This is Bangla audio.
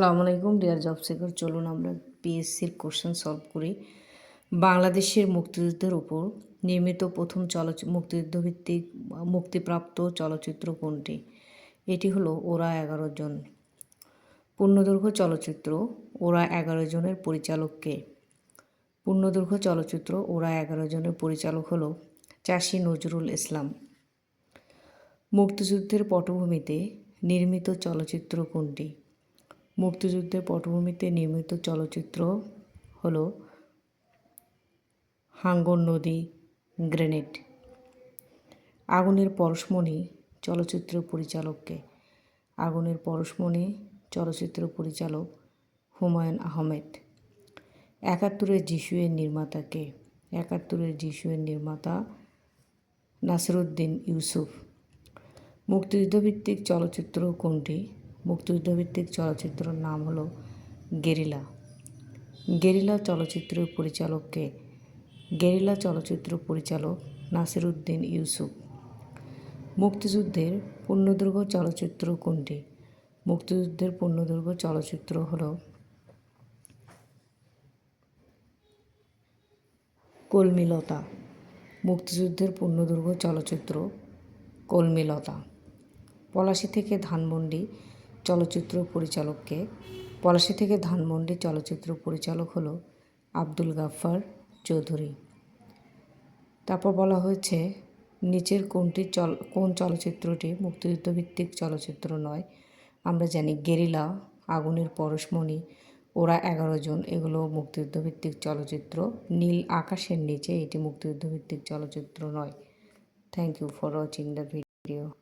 আসসালামু আলাইকুম, ডিয়ার জব সিকার চলুন আমরা পিএসসির কোশ্চেন সলভ করি। বাংলাদেশের মুক্তিযুদ্ধের উপর নির্মিত প্রথম চলচ্চিত্র, মুক্তিযুদ্ধভিত্তিক, মুক্তিপ্রাপ্ত চলচ্চিত্র কোনটি? এটি হলো ওরা এগারো জন। পূর্ণদৈর্ঘ্য চলচ্চিত্র, ওরা এগারো জনের পরিচালককে পূর্ণদৈর্ঘ্য চলচ্চিত্র, ওরা এগারো জনের পরিচালক হলো চাষি নজরুল ইসলাম। মুক্তিযুদ্ধের পটভূমিতে নির্মিত চলচ্চিত্র কোনটি? মুক্তিযুদ্ধের পটভূমিতে নির্মিত চলচ্চিত্র হল হাঙ্গর নদী, গ্রেনেড। আগুনের পরশমণি চলচ্চিত্র পরিচালককে। আগুনের পরশমণি চলচ্চিত্র পরিচালক হুমায়ুন আহমেদ। একাত্তরের যিশুয়ের নির্মাতাকে। একাত্তরের যিশুয়ের নির্মাতা নাসিরুদ্দিন ইউসুফ। মুক্তিযুদ্ধভিত্তিক চলচ্চিত্র কোনটি? মুক্তিযুদ্ধভিত্তিক চলচ্চিত্রের নাম হলো গেরিলা। গেরিলা চলচ্চিত্র পরিচালককে গেরিলা চলচ্চিত্র পরিচালক নাসিরুদ্দিন ইউসুফ। মুক্তিযুদ্ধের পূর্ণদৈর্ঘ্য চলচ্চিত্র কোনটি? মুক্তিযুদ্ধের পূর্ণদৈর্ঘ্য চলচ্চিত্র হলো কলমিলতা। মুক্তিযুদ্ধের পূর্ণদৈর্ঘ্য চলচ্চিত্র কলমিলতা। পলাশি থেকে ধানমন্ডি চলচ্চিত্র পরিচালককে। পলাশি থেকে ধানমন্ডি চলচ্চিত্র পরিচালক হলো আব্দুল গাফফার চৌধুরী। তারপর বলা হয়েছে, নিচের কোনটি চল, কোন চলচ্চিত্রটি মুক্তিযুদ্ধভিত্তিক চলচ্চিত্র নয়? আমরা জানি গেরিলা, আগুনের পরশমণি, ওরা এগারো জন। এগুলো মুক্তিযুদ্ধভিত্তিক চলচ্চিত্র। নীল আকাশের নিচে এটি মুক্তিযুদ্ধভিত্তিক চলচ্চিত্র নয়। Thank you for watching the video